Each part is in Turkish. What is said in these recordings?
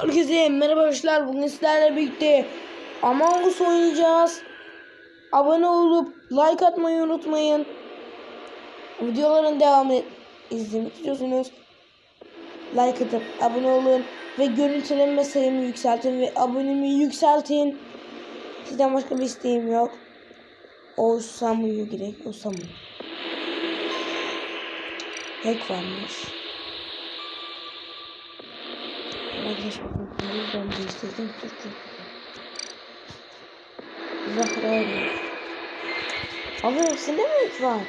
Herkese merhaba arkadaşlar. Bugün sizlerle birlikte Among Us oynayacağız. Abone olup like atmayı unutmayın. Videoların devamını izlemek istiyorsunuz. Like atıp abone olun ve görüntülenme sayımı yükseltin ve abonemi yükseltin. Sizden başka bir isteğim yok. O Samu'yu gerek. O Samu. Hack varmış. Arkadaşlar ben de istedim Türkçe. Zahra. Abi hepsinde mi üç var?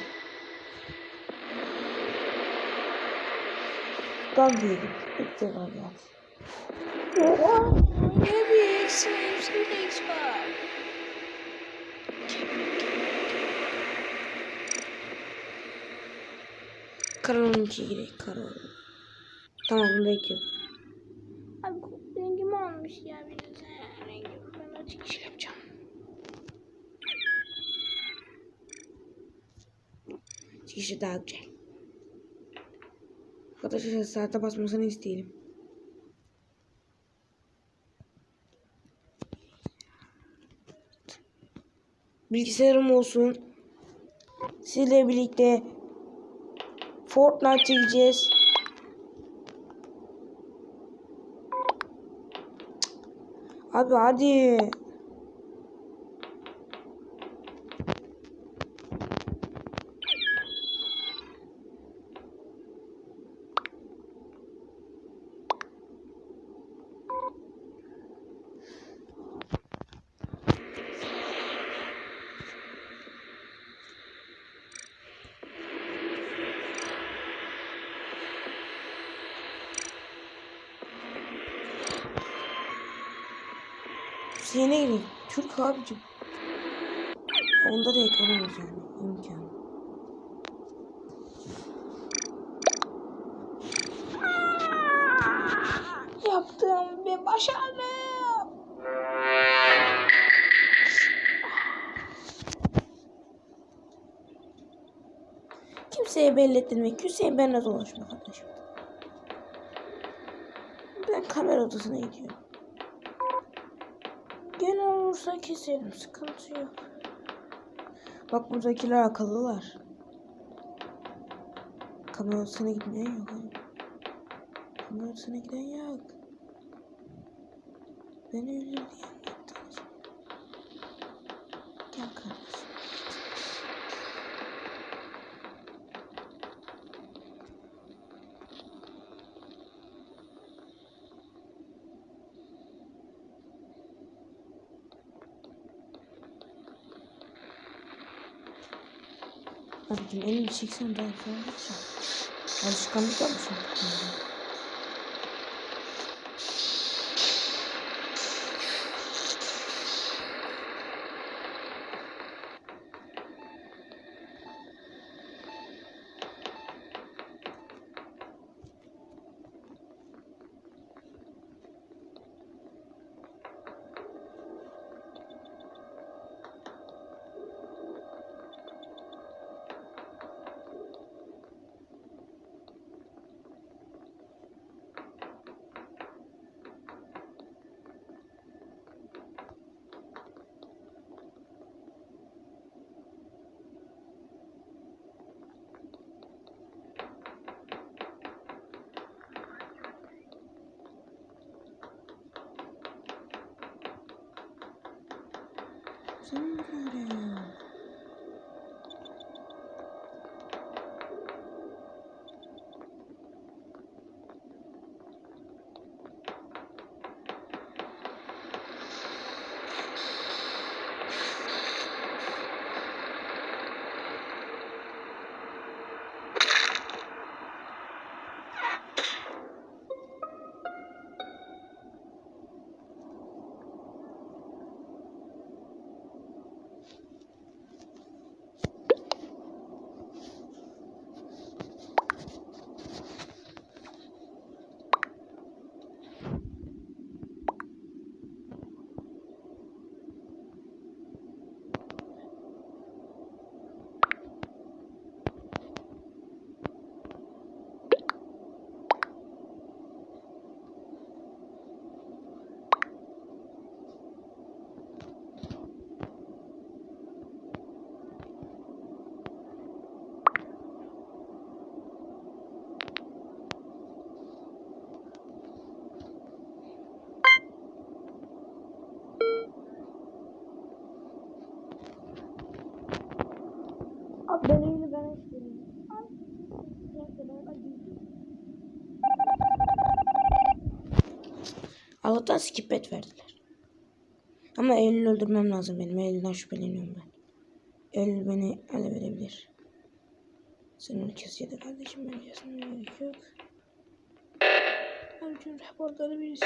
Ben değilim. İlk defa geldi. Oha! Ne bir eksi hepsinde X var. Karanın içi gerek. Karan. Tamam bunu bekliyorum. Abi rengimi almış ya biraz. He, rengimi ben yeşil yapacağım. Çıkışı daha güzel. Arkadaşlar saate basmasını isteyelim. Bilgisayarım olsun. Sizle birlikte Fortnite çekeceğiz. 阿爸阿。Hüseyin'e gidelim. Türk abicim. Onda da yakalamaz yani. İmkan. Yaptım ve başardım. Kimseye belli ettirmek, Hüseyin benimle dolaşma kardeşim. Ben kamera odasına gidiyorum. Gene olursa keserim, sıkıntı yok. Bak buradakiler akıllılar. Kamera odasına gitmeyen yok. Kamera odasına giden yok. Beni öldür diye yaptınız. Gel kardeşim. Çeksen daha sonra geçeceğim. Alışkanlık yapmışım. Sen Allah'tan skip verdiler. Ama Eylül'ü öldürmem lazım benim. Eylül'den şüpheleniyorum ben. Eylül beni ele verebilir. Sen ya da kardeşim ben kesmem gerek yok. Abicim raporları birisi.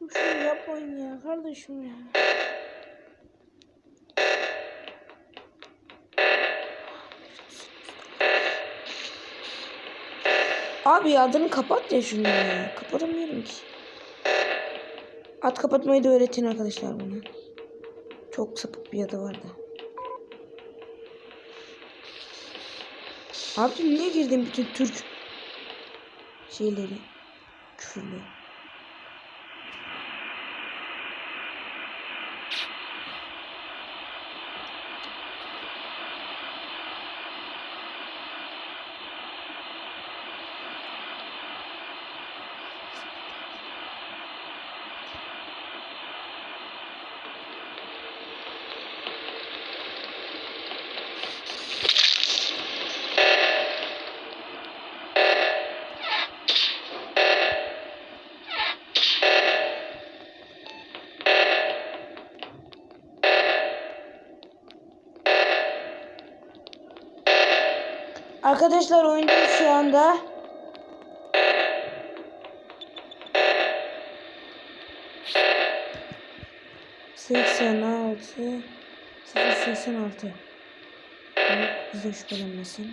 Bu şey yapmayın ya kardeşim ya. Abi adını kapat ya şunu ya. Kapatamıyorum ki. Ad kapatmayı da öğretin arkadaşlar bana. Çok sapık bir adı var da. Abi niye girdin bütün Türk şeyleri? Küfürlü. Arkadaşlar oyundayız şu anda. Seksen altı seksen altı bize şüphelenmesin.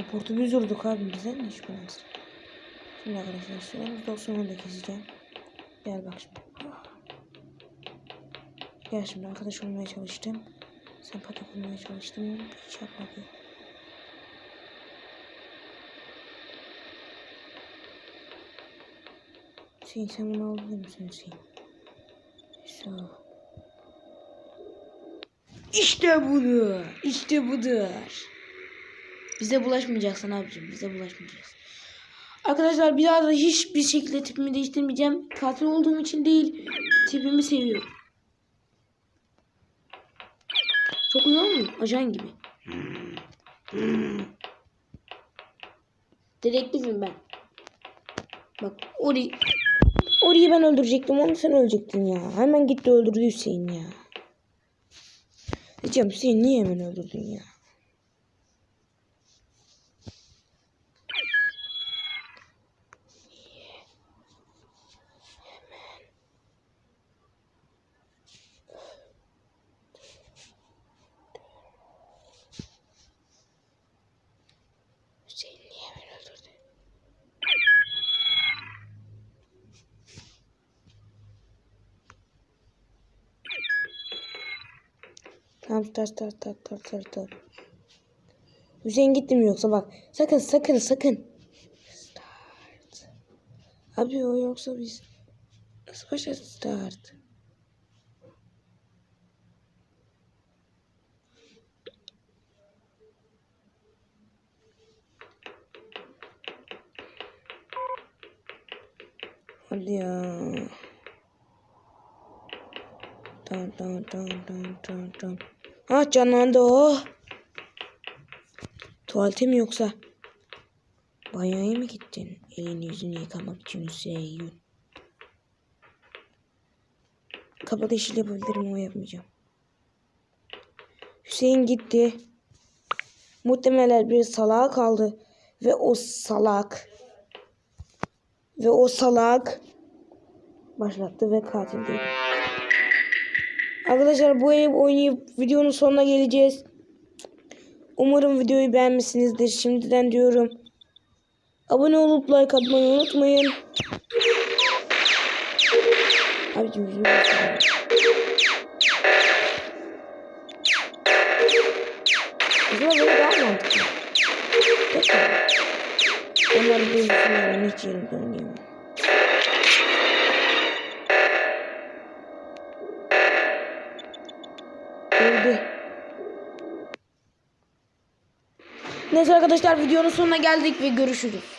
Raportu biz vurduk abi bizden ne şüphelensin. Şimdi arkadaşlar süremiz 90'ı da keseceğim. Gel bak şimdi. Gel şimdi arkadaş olmaya çalıştım. Sempatik olmaya çalıştım. Hiç yapmadı. Hüseyin sen bunu alabilir misin Hüseyin? İşte budur. İşte budur. Bize bulaşmayacaksın abicim. Bize bulaşmayacaksın. Arkadaşlar bir daha da hiçbir şekilde tipimi değiştirmeyeceğim. Katil olduğum için değil. Tipimi seviyorum. Çok güzel olmuyor. Ajan gibi. Dedektifim ben. Bak Ori Ori'yi ben öldürecektim. Onu sen ölecektin ya. Hemen gitti öldürdü Hüseyin ya. Diyeceğim Hüseyin niye hemen öldürdün ya? Hüseyin niye hemen öldürdü? Tamam tutar tutar tutar tutar tutar tutar. Hüseyin gitti mi yoksa bak. Sakın sakın sakın. Start. Abi o yoksa biz nasıl başlayacağız start? Hadi ya. Tamam tamam tamam tamam tamam tamam. Ha canlandı o. Tuvalete mi yoksa? Banyoya mı gittin? Elini yüzünü yıkamak için Hüseyin. Kapak işi yapabilirim ama yapmayacağım. Hüseyin gitti. Muhtemelen bir salağa kaldı. Ve o salak ve o salak başlattı ve katil değil. Arkadaşlar bu ev oynayıp videonun sonuna geleceğiz. Umarım videoyu beğenmişsinizdir. Şimdiden diyorum. Abone olup like atmayı unutmayın. Abicim yüzümü böyle daha mantıklı. Onların duygusunları ben hiç yerimde oynayamam. Neyse arkadaşlar videonun sonuna geldik ve görüşürüz.